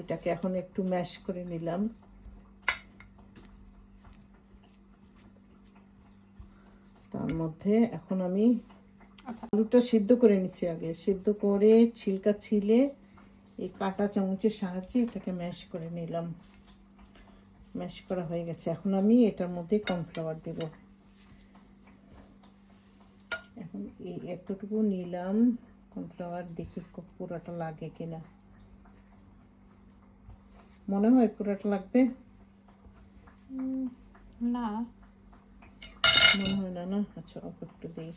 এটাকে এখন একটু ম্যাশ করে নিলাম। তার মধ্যে এখন আমি আচ্ছা। আলুটা সিদ্ধ করে নিচ্ছি আগে। সিদ্ধ করে ছিলকা ছিলে এই কাটা চামচের সাহায্যে এটাকে ম্যাশ করে নিলাম। ম্যাশ করা হয়ে গেছে। এখন আমি এটার মধ্যে কর্নফ্লাওয়ার দেব। এখন এই এতটুকু নিলাম। কর্নফ্লাওয়ার দেখি পুরোটা লাগে কিনা। মনে হয় পুরোটা লাগবে? না। মনে হয় না না? আচ্ছা অল্প একটু দিই।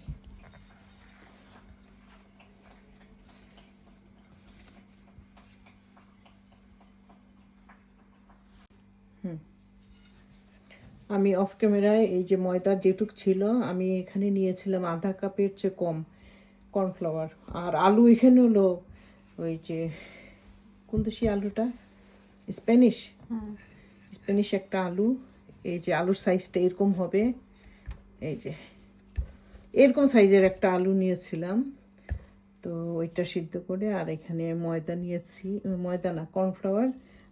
আমি অফ ক্যামেরায় এই যে ময়দা যেটুক ছিল আমি এখানে নিয়েছিলাম আধা কাপের চেয়ে কম কর্নফ্লাওয়ার আর আলু এখানে হলো ওই যে কোন দেশি আলুটা? স্প্যানিশ। স্প্যানিশ একটা আলু, এই যে আলুর সাইজটা এরকম হবে। এই যে, এরকম সাইজের একটা আলু নিয়েছিলাম। তো ওইটা সিদ্ধ করে আর এখানে ময়দা নিয়েছি। ময়দা না কর্নফ্লাওয়ার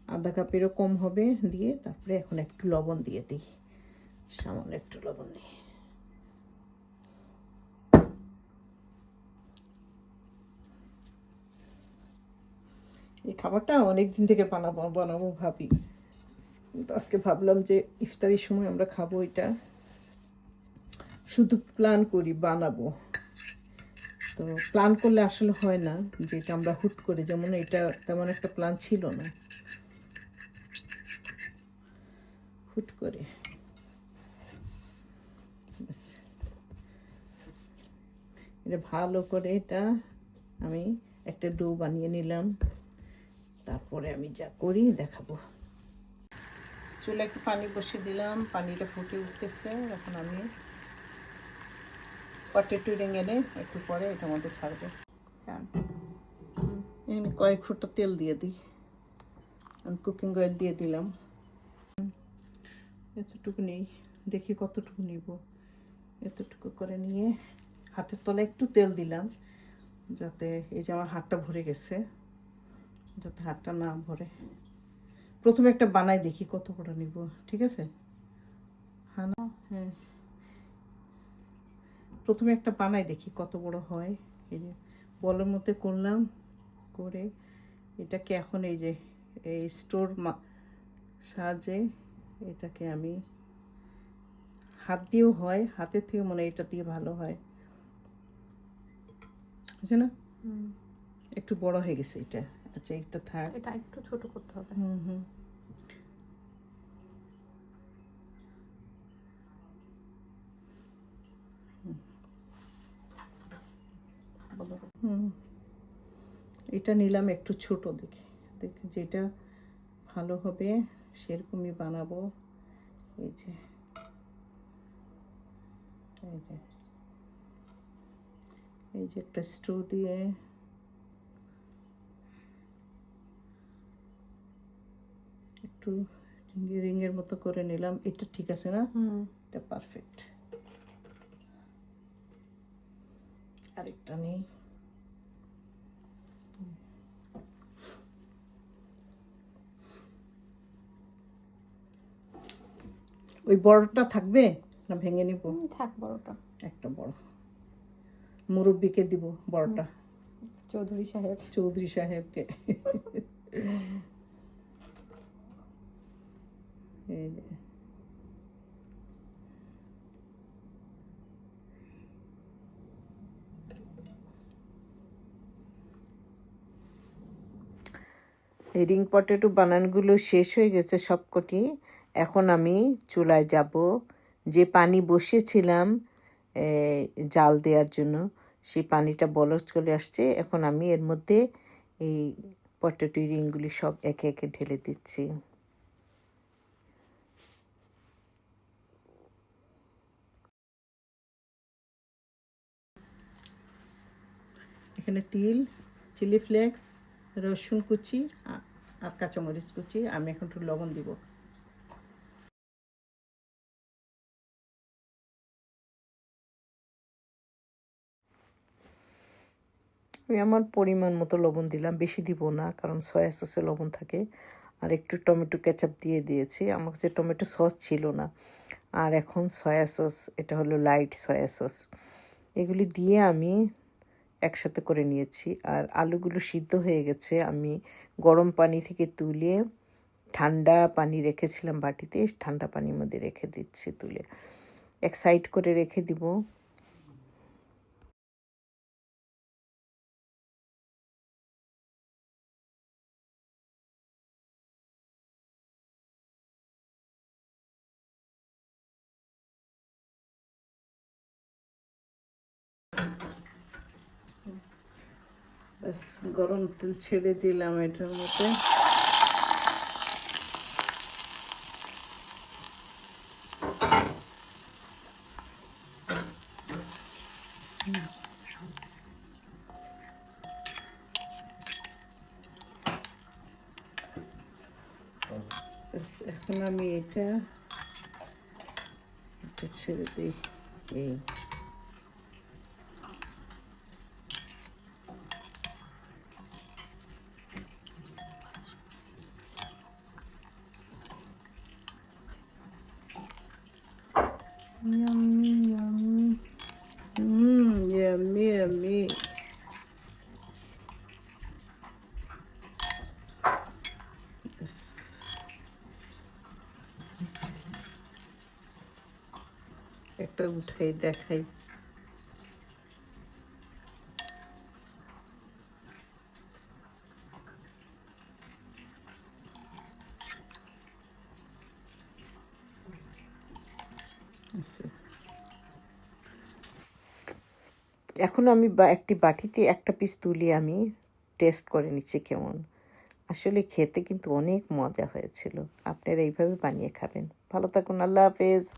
আধা কাপেরও কম হবে দিয়ে তারপরে এখন একটু লবণ দিয়ে দিই। সামান্য একটু লবণ দিই খাবারটা অনেক দিন থেকে বানাবো বানাবো ভাবি। কিন্তু আজকে ভাবলাম যে ইফতারির সময় আমরা খাব এটা। শুধু প্ল্যান করি বানাবো। তো প্ল্যান করলে আসলে হয় না যেটা আমরা হুট করে, যেমন এটা তেমন একটা প্ল্যান ছিল না। হুট করে। এটা ভালো করে এটা আমি একটা ডো বানিয়ে নিলাম। তারপরে আমি যা করি দেখাবো। চুলে একটু পানি বসিয়ে দিলাম, পানিটা ফুটে উঠতেছে, এখন আমি পটেটো এনে একটু পরে এটা মধ্যে ছাড়বে। এখানে কয়েক ফুটা তেল দিয়ে দিই। আমি কুকিং অয়েল দিয়ে দিলাম। এতটুকু নেই, দেখি কতটুকু নিব। এতটুকু করে নিয়ে হাতের তলায় একটু তেল দিলাম, যাতে এই যে আমার হাতটা ভরে গেছে। যাতে হাতটা না ভরে। প্রথমে একটা বানাই দেখি কত বড় নিব ঠিক আছে? হ্যাঁ না? হ্যাঁ। প্রথমে একটা বানাই দেখি কত বড় হয়। এই যে বলের মধ্যে করলাম করে এটাকে এখন এই যে এই স্টোর সাহায্যে এটাকে আমি হাত দিয়েও হয় হাতের থেকে মনে হয় এটা দিয়ে ভালো হয়। আছে না? একটু বড় হয়ে গেছে এটা। আচ্ছা এটা থাক। এটা একটু ছোট করতে হবে। হুম হুম। হুম। এটা নিলাম একটু ছোট দেখে। দেখে যেটা ভালো হবে সেরকমই বানাবো। এই যে। এই যে। এই যে একটা স্ট্রো দিয়ে একটু রিঙ্গের মতো করে নিলাম। এটা ঠিক আছে না? হুম। এটা পারফেক্ট আরেকটা নেই। ওই বড়টা থাকবে না ভেঙে নিব? থাক বড়টা। একটা বড়। মুরব্বিকে দিব বড়টা। চৌধুরী সাহেব। চৌধুরী সাহেবকে। রিং পটেটো বানানগুলো শেষ হয়ে গেছে সবকটি। এখন আমি চুলায় যাব। যে পানি বসিয়েছিলাম জাল দেওয়ার জন্য, সেই পানিটা বলক চলে আসছে। এখন আমি এর মধ্যে এই পটেটো রিংগুলি সব একে একে ঢেলে দিচ্ছি। এখানে তিল, চিলি ফ্লেক্স, রসুন কুচি আর কাঁচামরিচ কুচি। আমি এখন একটু লবণ দিব। আমি আমার পরিমাণ মতো লবণ দিলাম। বেশি দিব না, কারণ সয়া সসে লবণ থাকে। আর একটু টমেটো কেচাপ দিয়ে দিয়েছি। আমার কাছে টমেটো সস ছিল না। আর এখন সয়া সস, এটা হলো লাইট সয়া সস। এগুলি দিয়ে আমি একসাথে করে নিয়েছি। আর আলুগুলো সিদ্ধ হয়ে গেছে। আমি গরম পানি থেকে তুলে ঠান্ডা পানি রেখেছিলাম বাটিতে। ঠান্ডা পানির মধ্যে রেখে দিচ্ছি তুলে। এক সাইড করে রেখে দিব। ব্যাস গরম তেল ছেড়ে দিলাম এটার মধ্যে। এখন আমি এটা ছেড়ে দিই। এই। Yummy, yummy. Mmm, yummy, yummy. Yes. একটা উঠাই দেখাই এখন আমি একটি বাটিতে একটা পিস তুলি, আমি টেস্ট করে নিচ্ছি কেমন। আসলে খেতে কিন্তু অনেক মজা হয়েছিল। আপনারা এইভাবে বানিয়ে খাবেন। ভালো থাকুন, আল্লাহ হাফেজ।